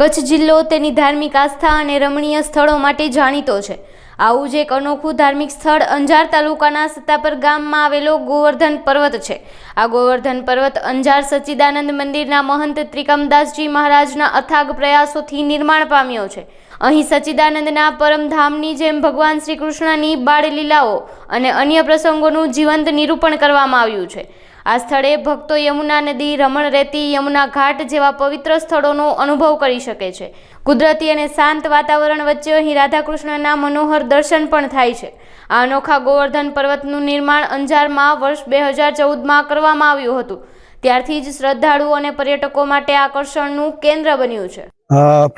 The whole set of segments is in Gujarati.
કચ્છ જિલ્લો તેની ધાર્મિક આસ્થા અને રમણીય સ્થળો માટે જાણીતો છે. આવું જ એક અનોખું ધાર્મિક સ્થળ અંજાર તાલુકાના સત્તાપર ગામમાં આવેલો ગોવર્ધન પર્વત છે. આ ગોવર્ધન પર્વત અંજાર સચ્ચિદાનંદ મંદિરના મહંત ત્રિકમદાસજી મહારાજના અથાગ પ્રયાસોથી નિર્માણ પામ્યો છે. અહીં સચ્ચિદાનંદના પરમધામની જેમ ભગવાન શ્રી કૃષ્ણની બાળલીલાઓ અને અન્ય પ્રસંગોનું જીવંત નિરૂપણ કરવામાં આવ્યું છે. આ સ્થળે ભક્તો યમુના નદી, રમણ રેતી, યમુના ઘાટ જેવા પવિત્ર સ્થળોનો અનુભવ કરી શકે છે. કુદરતી અને શાંત વાતાવરણ વચ્ચે અહીં રાધાકૃષ્ણના મનોહર દર્શન પણ થાય છે. આ અનોખા ગોવર્ધન પર્વતનું નિર્માણ અંજારમાં વર્ષ બે હજાર ચૌદમાં કરવામાં આવ્યું હતું. ત્યારથી જ શ્રદ્ધાળુઓ અને પર્યટકો માટે આકર્ષણનું કેન્દ્ર બન્યું છે.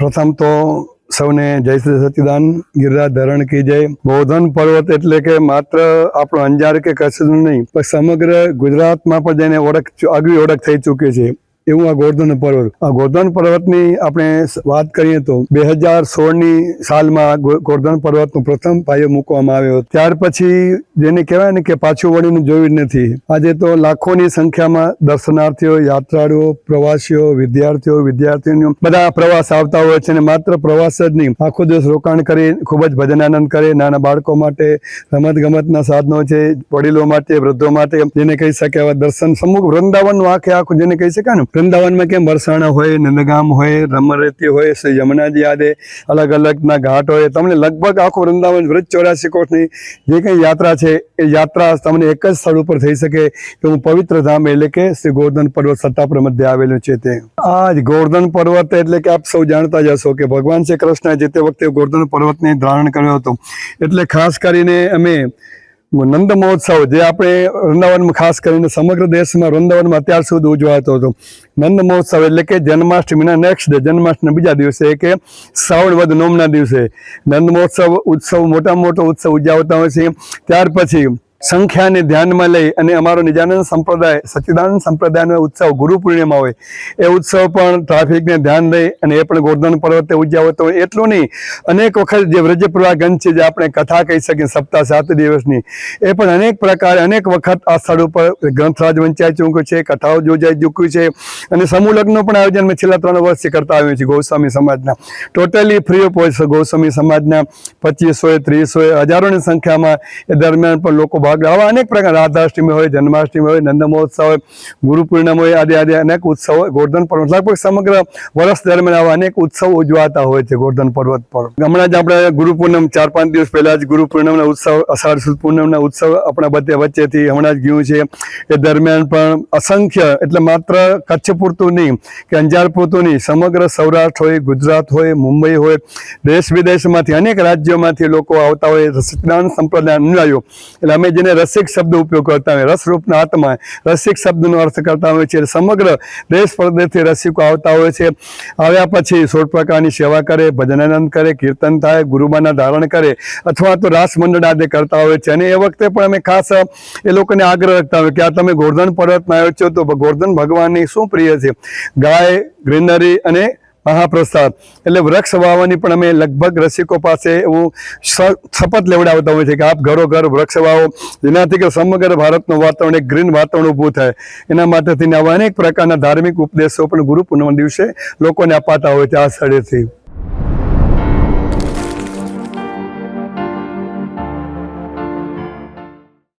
પ્રથમ તો સૌને જય શ્રી સચિદાન, ગિરિરાજ ધરણ કી જય. બોધન પર્વત એટલે કે માત્ર આપણો અંજાર કે કચ્છનું નહીં, પણ સમગ્ર ગુજરાતમાં પણ જેને ઓળખ, આગવી ઓળખ થઈ ચૂકી છે. એવું આ ગોર્ધન પર્વત. આ ગોર્ધન પર્વતની આપણે વાત કરીએ તો બે હજાર સોળની સાલમાં ગોર્ધન પર્વતનો પ્રથમ પાયો મૂકવામાં આવ્યો ત્યાર પછી જેને કહેવાય ને કે પાછું વળીને જોયું નથી. આજે તો લાખોની સંખ્યામાં દર્શનાર્થીઓ, યાત્રાળુઓ, પ્રવાસીઓ, વિદ્યાર્થીઓ વિદ્યાર્થીઓ બધા પ્રવાસ આવતા હોય છે અને માત્ર પ્રવાસ જ નહીં, આખો દિવસ રોકાણ કરી, ખૂબ જ ભજનાનંદ કરે, નાના બાળકો માટે રમત ગમતના સાધનો છે, વડીલો માટે, વૃદ્ધો માટે, જેને કહી શકાય દર્શન. સમૂહ વૃંદાવનનું આખે આખું જેને કહી શકાય ને વૃંદાવનમાં કેમ વરસાણા હોય, નંદગામ હોય રમરેતી હોય, શ્રી યમુનાજી આદે અલગ અલગના ઘાટ હોય. તમને લગભગ આખું વૃંદાવન વૃદ્ધ ચોરાસી કોટની જે કંઈ યાત્રા છે, એ યાત્રા તમને એક જ સ્થળ ઉપર થઈ શકે એવું પવિત્ર ધામ એટલે કે શ્રી ગોવર્ધન પર્વત સત્તાપુર મધ્ય આવેલું છે તે. આ જ ગોવર્ધન પર્વત એટલે કે આપ સૌ જાણતા જ હશો કે ભગવાન શ્રી કૃષ્ણ જે તે વખતે ગોવર્ધન પર્વતને ધારણ કર્યો હતો. એટલે ખાસ કરીને અમે નંદ મહોત્સવ, જે આપણે વૃંદાવનમાં ખાસ કરીને સમગ્ર દેશમાં વૃંદાવનમાં અત્યાર સુધી ઉજવાતો હતો. નંદ મહોત્સવ એટલે કે જન્માષ્ટમીના નેક્સ્ટ ડે જન્માષ્ટમીના બીજા દિવસે કે શ્રાવણ વદ નોમના દિવસે. નંદ મહોત્સવ, ઉત્સવ મોટામાં મોટો ઉત્સવ ઉજવતા હોય છે. ત્યાર પછી સંખ્યાને ધ્યાનમાં લઈ અને અમારો નિજાનંદ સંપ્રદાય સચ્ચિદાનંદ સંપ્રદાયનો ઉત્સવ ગુરુ પૂર્ણિમા હોય, એ ઉત્સવ પણ ટ્રાફિકને ધ્યાન લઈ અને એ પણ ગોર્ધન પર્વતે ઉજવતો હોય એટલું નહીં. અનેક વખત જે વ્રજ પ્રવાગંજ છે, જે આપણે કથા કહી શકીએ, સપ્તાહ સાત દિવસની, એ પણ અનેક પ્રકારે અનેક વખત આ સ્થળ ઉપર ગ્રંથરાજ વંચાઈ ચૂક્યું છે, કથાઓ યોજાઈ ચૂક્યું છે અને સમૂહ લગ્નનું પણ આયોજન મેં છેલ્લા ત્રણ વર્ષથી કરતા આવ્યું છે ગૌસ્વામી સમાજના. ટોટલી ફ્રી ઓફ ગૌસ્વામી સમાજના પચીસો ત્રીસોએ હજારોની સંખ્યામાં એ દરમિયાન પણ લોકો ભાગ આવા અનેક પ્રકાર. રાધાષ્ટમી હોય, જન્માષ્ટમી હોય નંદ મહોત્સવ હોય, ગુરુ પૂર્ણિમા હોય, આદિ આદિ અનેક ઉત્સવ હોય. ગોર્ધન પર્વત લગભગ સમગ્ર વર્ષ દરમિયાન આવા અનેક ઉત્સવ ઉજવાતા હોય છે ગોર્ધન પર્વત પર. હમણાં જ આપણે ગુરુ પૂર્ણિમ ચાર પાંચ દિવસ પહેલા જ ગુરુ પૂર્ણિમાના ઉત્સવ, અષાઢ સુદ પૂનમના ઉત્સવ આપણા બધે વચ્ચેથી હમણાં જ ગયું છે. એ દરમિયાન પણ અસંખ્ય, એટલે માત્ર કચ્છ પૂરતું નહીં, કે અંજાર પૂરતું નહીં, સમગ્ર સૌરાષ્ટ્ર હોય, ગુજરાત હોય, મુંબઈ હોય, દેશ વિદેશમાંથી અનેક રાજ્યોમાંથી લોકો આવતા હોય. સચ્ચિદાનંદ સંપ્રદાય અનુયાયીઓ. એટલે અમે જેને રસિક શબ્દ ઉપયોગ કરતા હોય, રસરૂપના આત્મા રસિક શબ્દનો અર્થ કરતા હોય છે. સમગ્ર દેશ પરદેશથી રસિકો આવતા હોય છે. આવ્યા પછી સોળ પ્રકારની સેવા કરે ભજનાનંદ કરે, કીર્તન થાય, ગુરુબાના ધારણ કરે, અથવા તો રાસ મંડળ આદિ કરતા હોય છે. અને એ વખતે પણ અમે ખાસ, એ લોકોને આગ્રહ રાખતા હોય કે આ તમે ગોર્ધન પર્વતમાં આવ્યો છો તો ગોર્ધન ભગવાનની શું પ્રિય છે? ગાય, ગ્રીનરી અને મહાપ્રસાદ. એટલે વૃક્ષ વાવવાની પણ અમે લગભગ રસિકો પાસે એવું શપથ લેવડાવતા હોય છે કે આપ ઘરો ઘર વૃક્ષ વાવો. જેનાથી કે સમગ્ર ભારતનું વાતાવરણ એક ગ્રીન વાતાવરણ ઊભું થાય. એના માટે થઈને આવા અનેક પ્રકારના ધાર્મિક ઉપદેશો પણ ગુરુ પૂર્ણિમા દિવસે લોકોને અપાતા હોય છે આ સ્થળેથી.